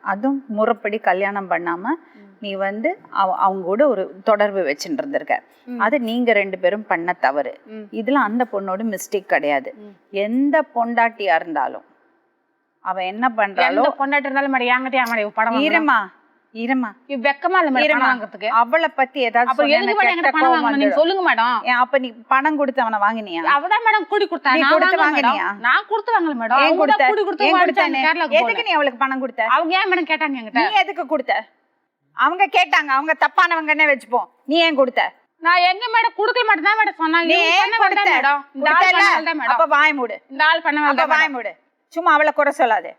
அதுவும் முறைப்படி கல்யாணம் பண்ணாம நீ வந்து அவ- அவங்க கூட ஒரு தொடர்பு வச்சுட்டு இருந்திருக்க அது நீங்க ரெண்டு பேரும் பண்ண தவறு. இதுல அந்த பொண்ணோட மிஸ்டேக் கிடையாது. எந்த பொண்டாட்டியா இருந்தாலும் அவ என்ன எந்த பொண்டாட்டி இருந்தாலும் மேடம் இது வெக்கமா இல்ல. பணம் வாங்குறதுக்கு? அவளை பத்தி ஏதாவது அப்ப எதுக்கு மேடம் என்கிட்ட கெட்ட பணம் வாங்கணும் நீங்க. சொல்லுங்க மேடம். அப்ப நீ பணம் கொடுத்து அவனை வாங்கினியா? அவதான் மேடம் கூடி கொடுத்தா. நீ கொடுத்து வாங்கினியா? நான் கொடுத்து வாங்கல மேடம். ஏன் கொடுத்த? கூடி கொடுத்து கேரளாக்கு எதுக்கு. நீ அவளுக்கு பணம் கொடுத்த? அவங்க ஏன் மேடம் கேட்டாங்க நீ என்கிட்ட எதுக்கு கொடுத்த? அவங்க கேட்டாங்க. அவங்க தப்பானவங்கன்னே வச்சுப்போம்? நீ ஏன் கொடுத்த? நான் எங்க மேடம் கொடுக்க மாட்டேன் தான் மேடம் சொன்னாங்க. நீ கொடுத்த? மேடம். இந்த ஆள்? பண்ண வேண்டாம் மேடம். அப்ப வாய் மூடு. இந்த ஆள் பண்ண அப்ப வேண்டாம் வாய். மூடு. சும்மா அவளை குறை சொல்லாது.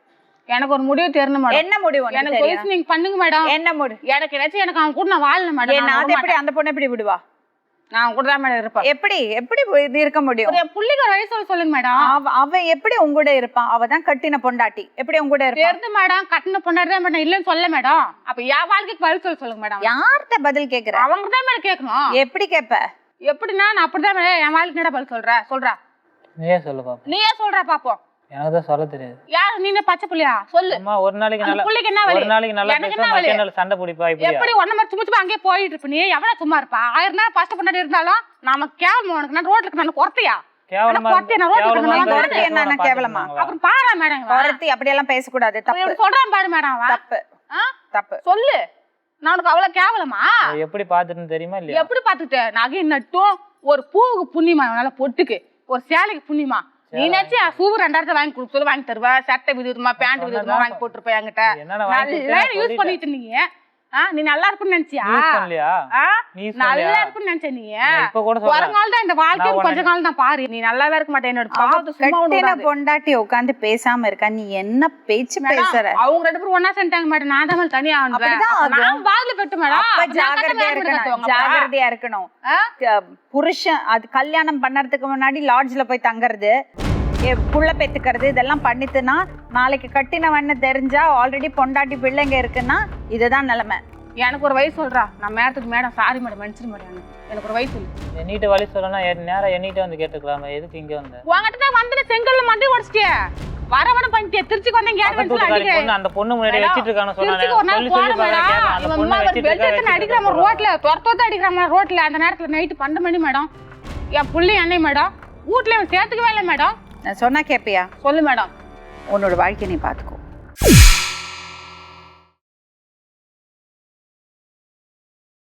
எனக்கு ஒரு முடிவு தெரியணும் மேடம். என்ன முடிவு எனக்கு? வயசு நீங்க பண்ணுங்க மேடம். என்ன முடி எனக்கு ஏதாச்சும் எனக்கு அவன் கூட நான் வாழல மேடம். அது எப்படி அந்த பொண்ணு எப்படி விடுவா. நான் கூட தான் மேடம் இருப்பேன். எப்படி? எப்படி இது இருக்க முடியும்? ஒரு என் புள்ளிக்கு ஒரு வயசு சொல்லுங்க மேடம். அவ அவன் எப்படி உங்க கூட இருப்பான்? அவ தான் கட்டின பொண்டாட்டி. எப்படி உங்க கூட இருப்பான்? தெரிந்து மேடம். கட்டின பொண்டாடி தான் மேடம். இல்லைன்னு சொல்ல மேடம். அப்ப என் வாழ்க்கைக்கு பதில் சொல்ல சொல்லுங்க மேடம். யார்கிட்ட பதில் கேக்குற? அவங்க தான் மேடம் கேட்கணும் எப்படி கேப்ப? எப்படின்னா நான் அப்படிதான் மேடம் என் வாழ்க்கை பதில் சொல்ற? சொல்றா. நீயே சொல்லு பாப்பா நீயே சொல்றா பாப்போம். எனக்கு தான் சொல்ல தெரியாது. யார் நீ என்ன பச்சை புள்ளியா? சொல்லு. அம்மா ஒரு நாளைக்கு நல்லா புள்ளைக்கு என்ன வலி? ஒரு நாளைக்கு நல்லா எனக்கு என்ன வலி? நாள் சண்டை பிடிப்பா இப்படியா? எப்படி ஒன்ன மாதிரி சும்மா சும்மா அங்கேயே போயிட்டு இருப்ப? நீ எவ்வளவு சும்மா இருப்பா? ஆயிரம் நேரம் பஸ்ட் பண்ணாடி இருந்தாலும் நாம கேவலம் உனக்கு நான் ரோட்ல நான் குறத்தையா கேவலமா கேவலமா? அப்புறம் பாரா மேடம். குறத்தி அப்படியெல்லாம் பேசக்கூடாது. அவன் தப்பு. இப்படி சொல்றான் பாரு மேடம். தப்பு? தப்பு. சொல்லு. நான் உனக்கு அவ்வளவு கேவலமா? எப்படி பாத்துட்டுன்னு தெரியுமா இல்லையா? எப்படி பாத்துக்கிட்ட நகை நட்டும் ஒரு பூவுக்கு புண்ணியமா நல்லா பொட்டுக்கு. ஒரு சேலைக்கு புண்ணியமா? நீ நினைச்சு பூ ரெண்டாயிரத்தை வாங்கி கொடுக்க சொல்லி வாங்கி தருவ. சட்டை விதமா பேண்ட் விதமா வாங்கி போட்டிருப்ப என்கிட்ட. நல்லா யூஸ் பண்ணிட்டு இருந்தீங்க. நீ நல்லா இருக்குன்னு நினைச்சியா? நல்லா இருக்குன்னு நினைச்ச நீ. வருங்கால தான் இந்த வாழ்க்கை நான் கொஞ்ச காலம் தான் பாரு. நீ நல்லாவே இருக்க மாட்டேன். என்னோட. பொண்டாட்டி உட்காந்து பேசாம இருக்கா? நீ என்ன பேச்சு பேசுற? அவங்க ரெண்டு பேரும் ஒண்ணா செஞ்சாங்க மேடம். நான் தான் தனியா. நான் பாதில பெட்டு மேடம். ஜாகிரதையா இருக்கணும். ஜாகிரதையா இருக்கணும். புருஷன் அது கல்யாணம் பண்ணறதுக்கு முன்னாடி லாட்ஜ்ல போய் தங்குறது. புள்ள பெத்துக்கிறது இதெல்லாம் பண்ணிட்டுனா நாளைக்கு கட்டினவன்னு தெரிஞ்சா ஆல்ரெடி பொண்டாட்டி பிள்ளைங்க இருக்குன்னா இதுதான் நிலைமை. எனக்கு ஒரு வயசு சொல்றா. நான் மேடத்துக்கு மேடம் சாரி மேடம் மன்னிச்சிரு மேடம் எனக்கு. ஒரு வயசு இல்லை. எண்ணிட்டு வழி சொல்லனா நேரா எண்ணிட்டு வந்து கேட்டுக்கலாமே. எதுக்கு இங்க வந்த? உங்ககிட்ட தான் வந்து செங்கல்ல மண்டி உடச்சிட்டிய. வரவன பண்ணிட்டிய. திருச்சிக்கு வந்தேன் பொண்ணு அந்த பொண்ணு முன்னாடி வச்சிட்டு இருக்கான்னு திருச்சிக்கு ஒரு சொன்னாங்க நாள் சொல்லி சொல்லி போன பாருங்க மேடம் அந்த இவன் பொண்ணு அம்மா ஒரு வச்சிட்டு பெல்ட் எடுத்து அடிக்கிற மாதிரி ரோட்ல துரத்த துரத்த அடிக்கிற மாதிரி ரோட்ல. அந்த நேரத்துல நைட்டு பன்னெண்டு மணி மேடம். என் புள்ளி என்னை மேடம் வீட்ல சேர்த்துக்கவே இல்லை மேடம். நான் சொன்னா கேப்பியா? சொல்லு மேடம். உன்னோட வாழ்க்கையை நீ பாத்துக்கோ.